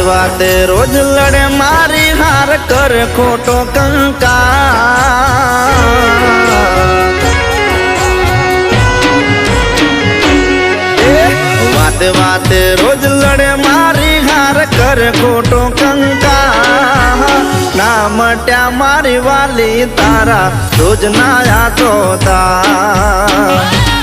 વાતે રોજ લડે મારી હાર કર ખોટો કંકા વાતે વાતે, રોજ લડે મારી હાર કર ખોટો કંકા ના મટ્યા મારી વાલી તારા, રોજ નાયા તોતા અરે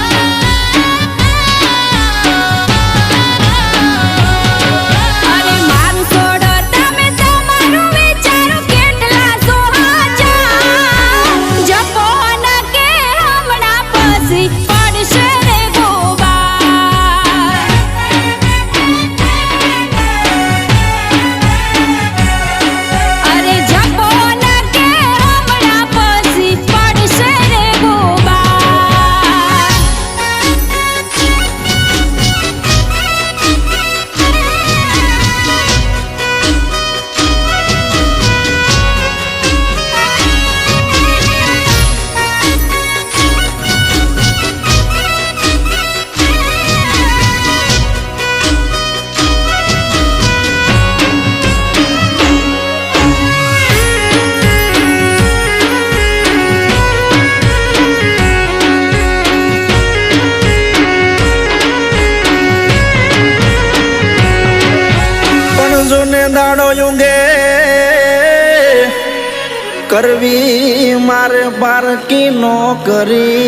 કરવી, મારે બારકી નો કરી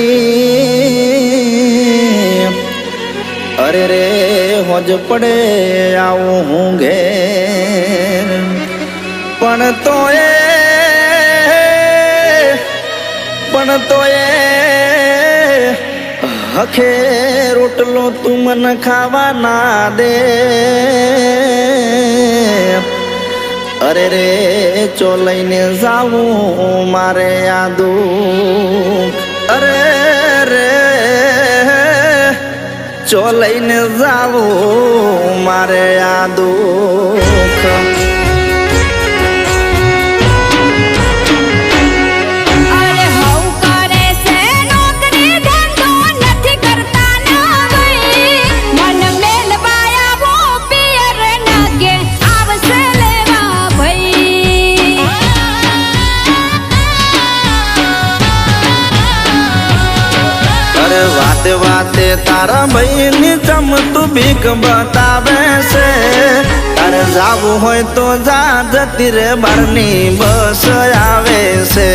અરે રે, હોજ પડે, આવું હું ઘેર. પણ તો એ પણ તો એ હખે રોટલો તું મને ખાવા ના દે. અરે રે, ચો લઈને જાવું મારે આ દુઃખ? અરે રે, ચો લઈને જાવું મારે આ દુઃખ? તારા ભાઈની ચમતું ભીખ બતાવે છે. તારે જાવું હોય તો જા, જતી રે બારની બસ આવે છે.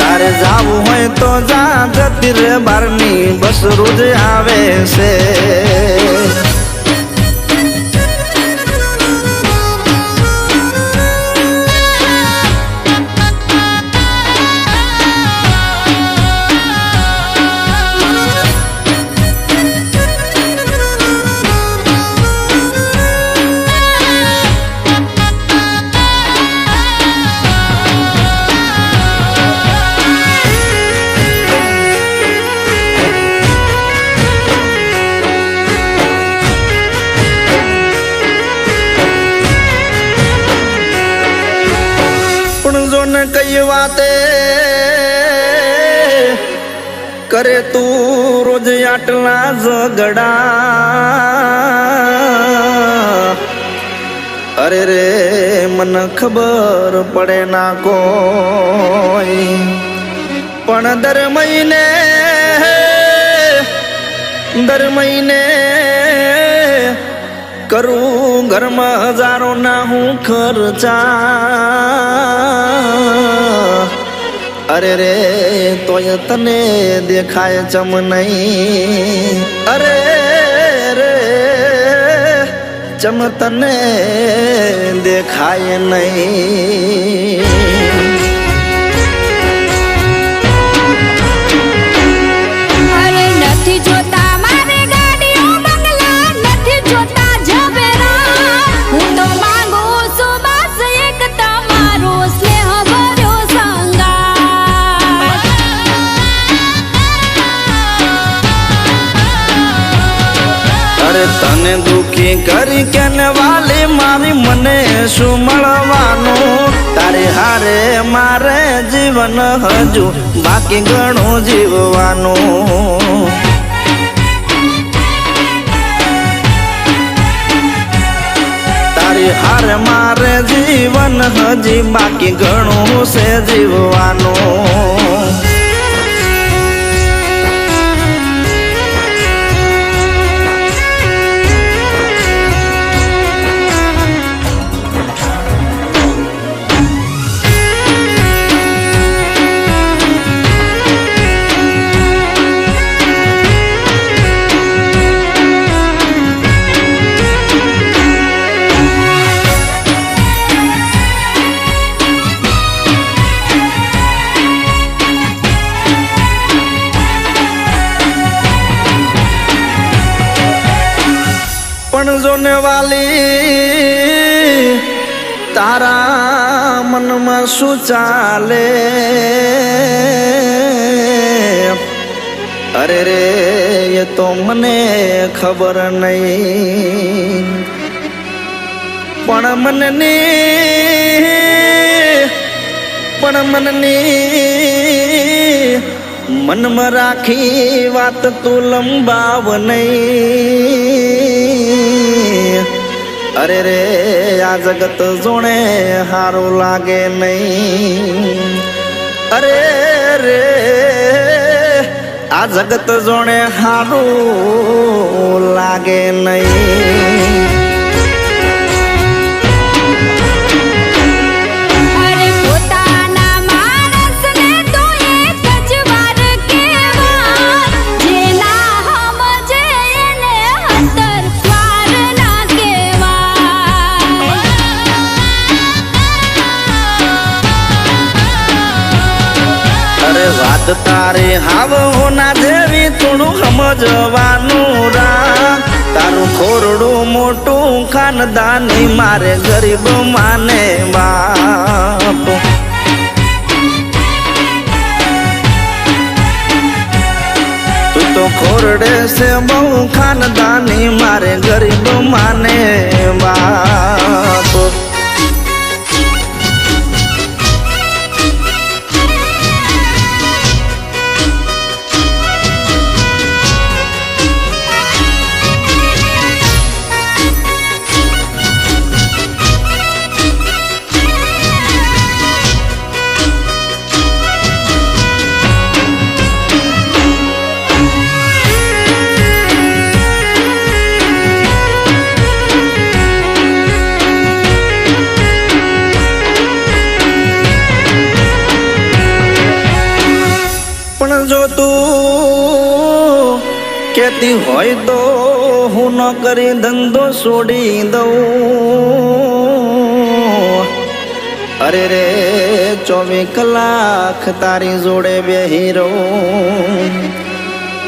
તારે જાવું હોય તો જા, જતી રે બારની બસ રોજ આવે છે. વાતે કરે તું રોજ આટલા ઝગડા અરે રે, મને ખબર પડે ના કોઈ. પણ દર મહિને દર મહિને કરું ઘરમાં હજારો ના હું ખર્ચા. અરે રે તોય તને દેખાય ચમ નહીં. અરે રે ચમ તને દેખાય નહીં. મારે તને દુખી કરી કેને વાલી મારી મને શું મળવાનું? તારે હારે મારે જીવન હજુ બાકી ઘણું જીવવાનું. હારે મારે જીવન હજી બાકી ઘણું છે જીવવાનું. વાલી તારા મનમાં શું ચાલે? અરે રે, એ તો મને ખબર નહીં. પણ મનની પણ મનની મનમાં રાખી વાત તું લંબાવ નહીં. અરે રે, આ જગત જોણે હારું લાગે નહીં. અરે રે, આ જગત જોણે હારું લાગે નહીં. વાત તારે હાવ હોના જેવી થોડું સમજવાનું રા તારું ખોરડું મોટું ખાનદાની, મારે ગરીબ માને બાપ. તું તો ખોરડે છે બહુ ખાનદાની, મારે ગરીબ માને બાપ. પણ જો તું કેતી હોય તો હું ન કરી ધંધો છોડી દઉં. અરે રે ચોવીસ કલાક તારી જોડે બેહી રહું.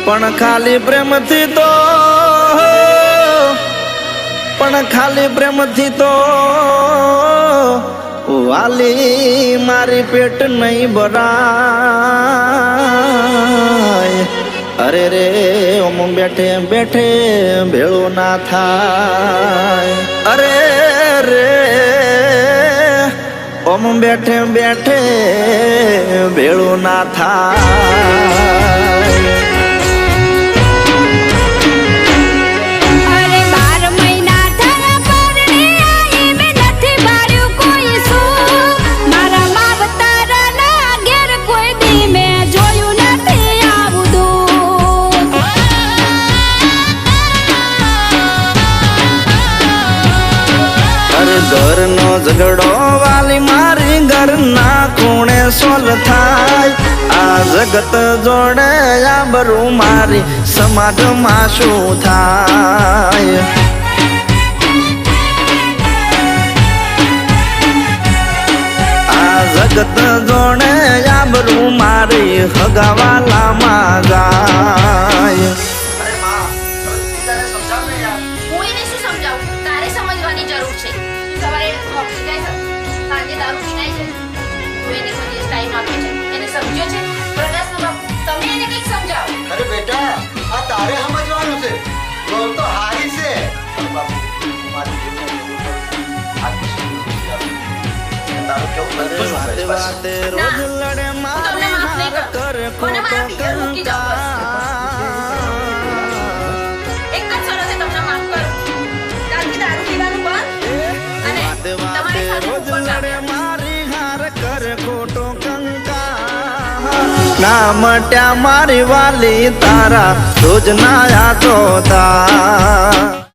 પણ ખાલી પ્રેમથી તો, પણ ખાલી પ્રેમથી તો વાલી મારી પેટ નહીં ભરાય. અરે રે ઓમ બેઠે બેઠે ભેળો ના થાય. અરે રે ઓમ બેઠે બેઠે ભેળો ના થાય. સોલ થાય. આ જગત જોડે આબરું મારી સમાજમાં શું થાય? આ જગત જોડે આબરું મારી હગાવાલામાં જાય. તારે સમજવાની જરૂર છે. સવારે જાય છે સાંજે દારૂ પીનાય છે. તું એને કોઈ ટાઈમ આપે છે. એને સમજ્યો છે. પ્રકાશનો બાપુ તમે એને કંઈક સમજાવો. અરે બેટા આ તારે સમજવાનું છે. બોલ તો હારી છે. બાપુ મારી જીભને જરૂર છે. આ તો શું છે? તારું કેવું અરે વાતે વાતે રોજ લડે મારે તમને માફ નહીં હાર કર કરું. મને મારા પિયર ખોટો ના મટ્યા મારી વાલી તારા રોજ ના યાદો તા